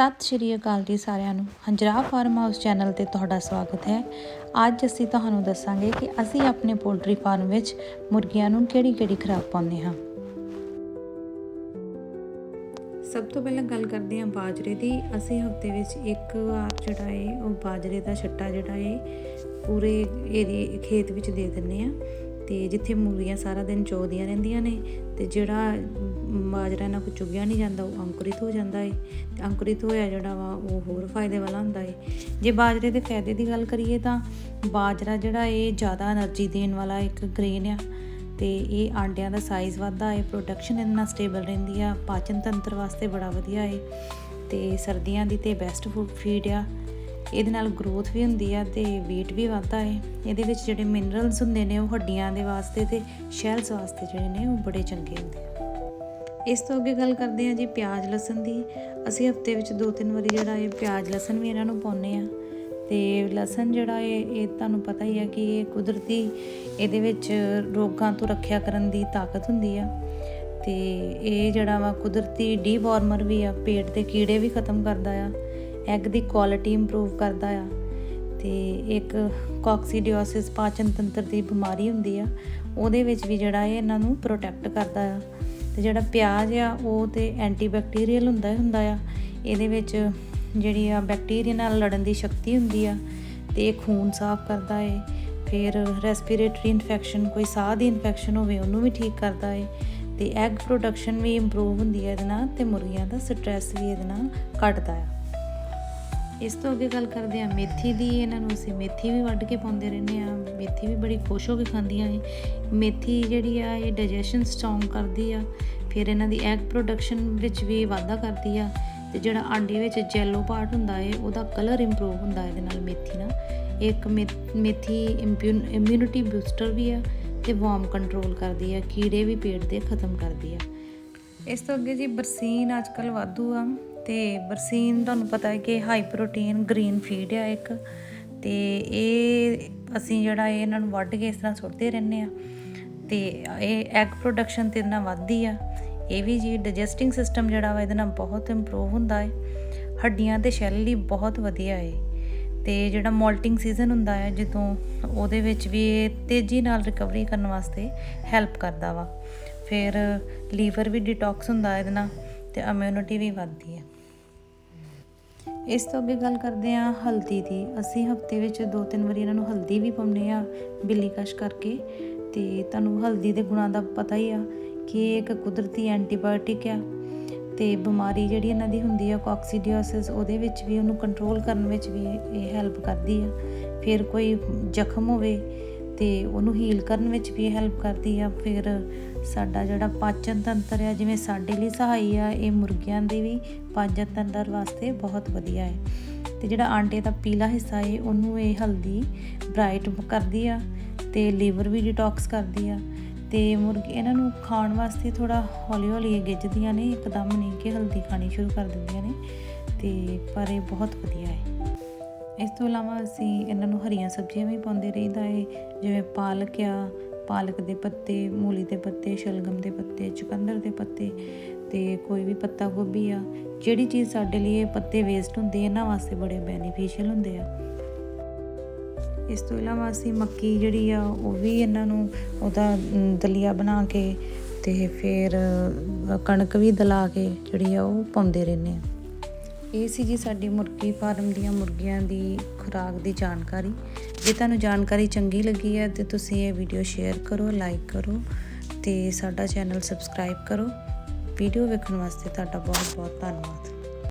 ਸਤਿ ਸ਼੍ਰੀ ਅਕਾਲ ਜੀ ਸਾਰਿਆਂ ਨੂੰ। ਹੰਜਰਾ ਫਾਰਮ ਹਾਊਸ ਚੈਨਲ ਤੇ ਤੁਹਾਡਾ ਸਵਾਗਤ ਹੈ। ਅੱਜ ਅਸੀਂ ਤੁਹਾਨੂੰ ਦੱਸਾਂਗੇ ਕਿ ਅਸੀਂ ਆਪਣੇ ਪੋਲਟਰੀ ਫਾਰਮ ਵਿੱਚ ਮੁਰਗੀਆਂ ਨੂੰ ਕਿਹੜੀ-ਕਿਹੜੀ ਖਰਾਬ ਪਾਉਂਦੇ ਹਾਂ। ਸਭ ਤੋਂ ਪਹਿਲਾਂ ਗੱਲ ਕਰਦੇ ਹਾਂ ਬਾਜਰੇ ਦੀ। ਅਸੀਂ ਹਫ਼ਤੇ ਵਿੱਚ ਇੱਕ ਵਾਰ ਜਿਹੜਾ ਹੈ ਉਹ ਬਾਜਰੇ ਦਾ ਛੱਟਾ ਜਿਹੜਾ ਹੈ ਪੂਰੇ ਏਰੀਏ ਖੇਤ ਵਿੱਚ ਦੇ ਦਿੰਨੇ ਆ ਤੇ ਜਿੱਥੇ ਮੁਰਗੀਆਂ ਸਾਰਾ ਦਿਨ ਚੋਦੀਆਂ ਰਹਿੰਦੀਆਂ ਨੇ ਤੇ ਜਿਹੜਾ ਬਾਜਰਾ ਇਹਨਾਂ ਕੋ ਚੁਗਿਆ ਨਹੀਂ ਜਾਂਦਾ, ਉਹ ਅੰਕੁਰਿਤ ਹੋ ਜਾਂਦਾ ਏ। ਤੇ ਅੰਕੁਰਿਤ ਹੋਇਆ ਜਿਹੜਾ ਵਾ, ਉਹ ਹੋਰ ਫਾਇਦੇ ਵਾਲਾ ਹੁੰਦਾ ਏ। ਜੇ ਬਾਜਰੇ ਦੇ ਫਾਇਦੇ ਦੀ ਗੱਲ ਕਰੀਏ ਤਾਂ ਬਾਜਰਾ ਜਿਹੜਾ ਇਹ ਜ਼ਿਆਦਾ એનર્ਜੀ ਦੇਣ ਵਾਲਾ ਇੱਕ ਗ੍ਰੇਨ ਆ। ਤੇ ਇਹ ਆਂਡਿਆਂ ਦਾ ਸਾਈਜ਼ ਵੱਧਦਾ ਏ ਪ੍ਰੋਡਕਸ਼ਨ ਇੰਨਾ ਸਟੇਬਲ ਰਹਿੰਦੀ ਆ, ਪਾਚਨ ਤੰਤਰ ਵਾਸਤੇ ਬੜਾ ਵਧੀਆ ਏ। ਤੇ ਸਰਦੀਆਂ ਦੀ ਤੇ ਬੈਸਟ ਫੀਡ ਆ। ਇਹਦੇ ਨਾਲ ਗਰੋਥ ਵੀ ਹੁੰਦੀ ਆ ਤੇ weight ਵੀ ਵਧਦਾ ਏ। ਇਹਦੇ ਵਿੱਚ ਜਿਹੜੇ ਮਿਨਰਲਸ ਹੁੰਦੇ ਨੇ, ਉਹ ਹੱਡੀਆਂ ਦੇ ਵਾਸਤੇ ਤੇ ਸ਼ੈਲਸ ਵਾਸਤੇ ਜਿਹੜੇ ਨੇ, ਉਹ ਬੜੇ ਚੰਗੇ ਹੁੰਦੇ ਆ। ਇਸ ਤੋਂ ਅੱਗੇ ਗੱਲ ਕਰਦੇ ਹਾਂ ਜੀ ਪਿਆਜ਼ ਲਸਣ ਦੀ। ਅਸੀਂ ਹਫ਼ਤੇ ਵਿੱਚ ਦੋ ਤਿੰਨ ਵਾਰੀ ਜਿਹੜਾ ਇਹ ਪਿਆਜ਼ ਲਸਣ ਵੀ ਇਹਨਾਂ ਨੂੰ ਪਾਉਂਦੇ ਆ ਤੇ ਲਸਣ ਜਿਹੜਾ ਇਹ ਇਹ ਤੁਹਾਨੂੰ ਪਤਾ ਹੀ ਹੈ ਕਿ ਇਹ ਕੁਦਰਤੀ ਇਹਦੇ ਵਿੱਚ ਰੋਗਾਂ ਤੋਂ ਰੱਖਿਆ ਕਰਨ ਦੀ ਤਾਕਤ ਹੁੰਦੀ ਆ। ਤੇ ਇਹ ਜਿਹੜਾ ਵਾ ਕੁਦਰਤੀ ਡੀਵਾਰਮਰ ਵੀ ਆ, ਪੇਟ ਦੇ ਕੀੜੇ ਵੀ ਖਤਮ ਕਰਦਾ ਆ। ਐਗ ਦੀ ਕੁਆਲਿਟੀ ਇੰਪਰੂਵ ਕਰਦਾ ਆ। ਤੇ ਇੱਕ ਕਾਕਸੀਡੀਓਸਿਸ ਪਾਚਨ ਤੰਤਰ ਦੀ ਬਿਮਾਰੀ ਹੁੰਦੀ ਆ। ਉਹਦੇ ਵਿੱਚ ਵੀ ਜਿਹੜਾ ਇਹ ਇਹਨਾਂ ਨੂੰ ਪ੍ਰੋਟੈਕਟ ਕਰਦਾ ਆ। ਤੇ ਜਿਹੜਾ ਪਿਆਜ਼ ਆ, ਉਹ ਤੇ ਐਂਟੀਬੈਕਟੀਰੀਅਲ ਹੁੰਦਾ ਹੁੰਦਾ ਆ। ਇਹਦੇ ਵਿੱਚ ਜਿਹੜੀ ਆ ਬੈਕਟੀਰੀਆ ਨਾਲ ਲੜਨ ਦੀ ਸ਼ਕਤੀ ਹੁੰਦੀ ਆ ਤੇ ਇਹ ਖੂਨ ਸਾਫ਼ ਕਰਦਾ ਏ। ਫਿਰ ਰੈਸਪੀਰੇਟਰੀ ਇਨਫੈਕਸ਼ਨ ਕੋਈ ਸਾਹ ਦੀ ਇਨਫੈਕਸ਼ਨ ਹੋਵੇ, ਉਹਨੂੰ ਵੀ ਠੀਕ ਕਰਦਾ ਏ। ਤੇ ਐਗ ਪ੍ਰੋਡਕਸ਼ਨ ਵੀ ਇੰਪਰੂਵ ਹੁੰਦੀ ਹੈ ਇਹਦੇ ਨਾਲ ਤੇ ਮੁਰਗੀਆਂ ਦਾ ਸਟ੍ਰੈਸ ਵੀ ਇਹਦੇ ਨਾਲ ਘਟਦਾ ਆ। ਇਸ ਤੋਂ ਅੱਗੇ ਗੱਲ ਕਰਦੇ ਆ ਮੇਥੀ ਦੀ, ਇਹਨਾਂ ਨੂੰ ਅਸੀਂ ਮੇਥੀ ਵੀ ਵੱਢ ਕੇ ਪਾਉਂਦੇ ਰਹਿੰਦੇ ਆ ਮੇਥੀ ਵੀ ਬੜੀ ਖੁਸ਼ ਹੋ ਕੇ ਖਾਂਦੀਆਂ ਏ ਮੇਥੀ ਜਿਹੜੀ ਆ, ਇਹ ਡਾਈਜੈਸ਼ਨ ਸਟਰੋਂਗ ਕਰਦੀ ਆ। ਫਿਰ ਇਹਨਾਂ ਦੀ ਐਗ ਪ੍ਰੋਡਕਸ਼ਨ ਵਿੱਚ ਵੀ ਵਾਧਾ ਕਰਦੀ ਆ। ਤੇ ਜਿਹੜਾ ਆਂਡੇ ਵਿੱਚ ਜੈਲੋ ਪਾਰਟ ਹੁੰਦਾ ਏ, ਉਹਦਾ ਕਲਰ ਇੰਪਰੂਵ ਹੁੰਦਾ ਇਹਦੇ ਨਾਲ ਮੇਥੀ ਨਾਲ। ਇੱਕ ਮੇਥੀ ਇਮਿਊਨਿਟੀ ਬੂਸਟਰ ਵੀ ਆ ਤੇ ਵਾਰਮ ਕੰਟਰੋਲ ਕਰਦੀ ਆ। ਕੀੜੇ ਵੀ ਪੇਟ ਦੇ ਖਤਮ ਕਰਦੀ ਆ। ਇਸ ਤੋਂ ਅੱਗੇ ਜੀ ਬਰਸੀਨ ਅੱਜਕੱਲ ਵਾਧੂ ਆ। ਤੇ ਬਰਸੀਨ ਤੁਹਾਨੂੰ ਪਤਾ ਹੈ ਕਿ ਹਾਈ ਪ੍ਰੋਟੀਨ ਗ੍ਰੀਨ ਫੀਡ ਆ ਇੱਕ, ਤੇ ਇਹ ਅਸੀਂ ਜਿਹੜਾ ਇਹ ਇਹਨਾਂ ਨੂੰ ਵੱਢ ਕੇ ਇਸ ਤਰ੍ਹਾਂ ਸੁੱਟਦੇ ਰਹਿੰਦੇ ਆ ਤੇ ਇਹ ਐਗ ਪ੍ਰੋਡਕਸ਼ਨ ਤੇ ਇਹਨਾਂ ਵੱਧਦੀ ਆ। ਇਹ ਵੀ ਜੀ ਡਾਈਜੈਸਟਿੰਗ ਸਿਸਟਮ ਜਿਹੜਾ ਵਾ ਇਹਦੇ ਨਾਲ ਬਹੁਤ ਇੰਪਰੂਵ ਹੁੰਦਾ ਹੈ। ਹੱਡੀਆਂ ਤੇ ਸੈੱਲ ਲਈ ਬਹੁਤ ਵਧੀਆ ਹੈ। ਤੇ ਜਿਹੜਾ ਮੋਲਟਿੰਗ ਸੀਜ਼ਨ ਹੁੰਦਾ ਹੈ, ਜਦੋਂ ਉਹਦੇ ਵਿੱਚ ਵੀ ਇਹ ਤੇਜ਼ੀ ਨਾਲ ਰਿਕਵਰੀ ਕਰਨ ਵਾਸਤੇ ਹੈਲਪ ਕਰਦਾ ਵਾ। ਫਿਰ ਲੀਵਰ ਵੀ ਡਿਟੌਕਸ ਹੁੰਦਾ ਇਹਦੇ ਨਾਲ ਤੇ ਇਮਿਊਨਿਟੀ ਵੀ ਵੱਧਦੀ ਹੈ। ਇਸ ਤੋਂ ਅੱਗੇ ਗੱਲ ਕਰਦੇ ਹਾਂ ਹਲਦੀ ਦੀ। ਅਸੀਂ ਹਫ਼ਤੇ ਵਿੱਚ ਦੋ ਤਿੰਨ ਵਾਰੀ ਇਹਨਾਂ ਨੂੰ ਹਲਦੀ ਵੀ ਪਾਉਂਦੇ ਆ ਬਿੱਲੀ ਕਸ਼ ਕਰਕੇ। ਤੇ ਤੁਹਾਨੂੰ ਹਲਦੀ ਦੇ ਗੁਣਾਂ ਦਾ ਪਤਾ ਹੀ ਆ ਕਿ ਇਹ ਇੱਕ ਕੁਦਰਤੀ ਐਂਟੀਬਾਇਓਟਿਕ ਆ ਤੇ ਬਿਮਾਰੀ ਜਿਹੜੀ ਇਹਨਾਂ ਦੀ ਹੁੰਦੀ ਆ, ਕਾਕਸੀਡੀਓਸਿਸ, ਉਹਦੇ ਵਿੱਚ ਵੀ ਉਹਨੂੰ ਕੰਟਰੋਲ ਕਰਨ ਵਿੱਚ ਵੀ ਇਹ ਹੈਲਪ ਕਰਦੀ ਆ। ਫਿਰ ਕੋਈ ਜ਼ਖਮ ਹੋਵੇ ਤੇ ਉਹਨੂੰ ਹੀਲ ਕਰਨ ਵਿੱਚ ਵੀ ਹੈਲਪ ਕਰਦੀ ਆ। ਫਿਰ ਸਾਡਾ ਜਿਹੜਾ ਪਾਚਨ ਤੰਤਰ ਆ, ਜਿਵੇਂ ਸਾਡੇ ਲਈ ਸਹਾਈ ਆ, ਇਹ ਮੁਰਗੀਆਂ ਦੇ ਵੀ ਪਾਚਨ ਤੰਤਰ ਵਾਸਤੇ ਬਹੁਤ ਵਧੀਆ ਹੈ। ਤੇ ਜਿਹੜਾ ਆਂਡੇ ਦਾ ਪੀਲਾ ਹਿੱਸਾ ਏ, ਉਹਨੂੰ ਇਹ ਹਲਦੀ ਬ੍ਰਾਈਟ ਕਰਦੀ ਆ ਤੇ ਲੀਵਰ ਵੀ ਡਿਟੌਕਸ ਕਰਦੀ ਆ ਤੇ ਮੁਰਗੇ, ਇਹਨਾਂ ਨੂੰ ਖਾਣ ਵਾਸਤੇ ਥੋੜਾ ਹੌਲੀ ਹੌਲੀ ਗਿੱਜਦੀਆਂ ਨੇ, ਇੱਕਦਮ ਨਹੀਂ ਕਿ ਹਲਦੀ ਖਾਣੀ ਸ਼ੁਰੂ ਕਰ ਦਿੰਦੀਆਂ ਨੇ ਤੇ ਪਰ ਇਹ ਬਹੁਤ ਵਧੀਆ ਹੈ। ਇਸ ਤੋਂ ਇਲਾਵਾ ਅਸੀਂ ਇਹਨਾਂ ਨੂੰ ਹਰੀਆਂ ਸਬਜ਼ੀਆਂ ਵੀ ਪਾਉਂਦੇ ਰਹੀਦਾ ਏ, ਜਿਵੇਂ ਪਾਲਕ ਆ ਪਾਲਕ ਦੇ ਪੱਤੇ, ਮੂਲੀ ਦੇ ਪੱਤੇ, ਸ਼ਲਗਮ ਦੇ ਪੱਤੇ, ਚੁਕੰਦਰ ਦੇ ਪੱਤੇ ਤੇ ਕੋਈ ਵੀ ਪੱਤਾ ਗੋਭੀ ਆ, ਜਿਹੜੀ ਚੀਜ਼ ਸਾਡੇ ਲਈ ਪੱਤੇ ਵੇਸਟ ਹੁੰਦੇ, ਇਹਨਾਂ ਵਾਸਤੇ ਬੜੇ ਬੈਨੀਫੀਸ਼ੀਅਲ ਹੁੰਦੇ ਆ। ਇਸ ਤੋਂ ਇਲਾਵਾ ਅਸੀਂ ਮੱਕੀ ਜਿਹੜੀ ਆ, ਉਹ ਵੀ ਇਹਨਾਂ ਨੂੰ ਉਹਦਾ ਦਲੀਆ ਬਣਾ ਕੇ ਤੇ ਫਿਰ ਕਣਕ ਵੀ ਦਲਾ ਕੇ ਜਿਹੜੀ ਆ, ਉਹ ਪਾਉਂਦੇ ਰਹਿੰਦੇ ਆ। ਇਹ ਸੀ ਜੀ ਸਾਡੀ ਮੁਰਗੀ ਫਾਰਮ ਦੀਆਂ ਮੁਰਗੀਆਂ ਦੀ ਖੁਰਾਕ ਦੀ ਜਾਣਕਾਰੀ। ਜੇ ਤੁਹਾਨੂੰ ਜਾਣਕਾਰੀ ਚੰਗੀ ਲੱਗੀ ਹੈ ਤੇ ਤੁਸੀਂ ਇਹ ਵੀਡੀਓ ਸ਼ੇਅਰ ਕਰੋ ਲਾਈਕ ਕਰੋ ਤੇ ਸਾਡਾ ਚੈਨਲ ਸਬਸਕ੍ਰਾਈਬ ਕਰੋ। ਵੀਡੀਓ ਵੇਖਣ ਵਾਸਤੇ ਤੁਹਾਡਾ ਬਹੁਤ ਬਹੁਤ ਧੰਨਵਾਦ।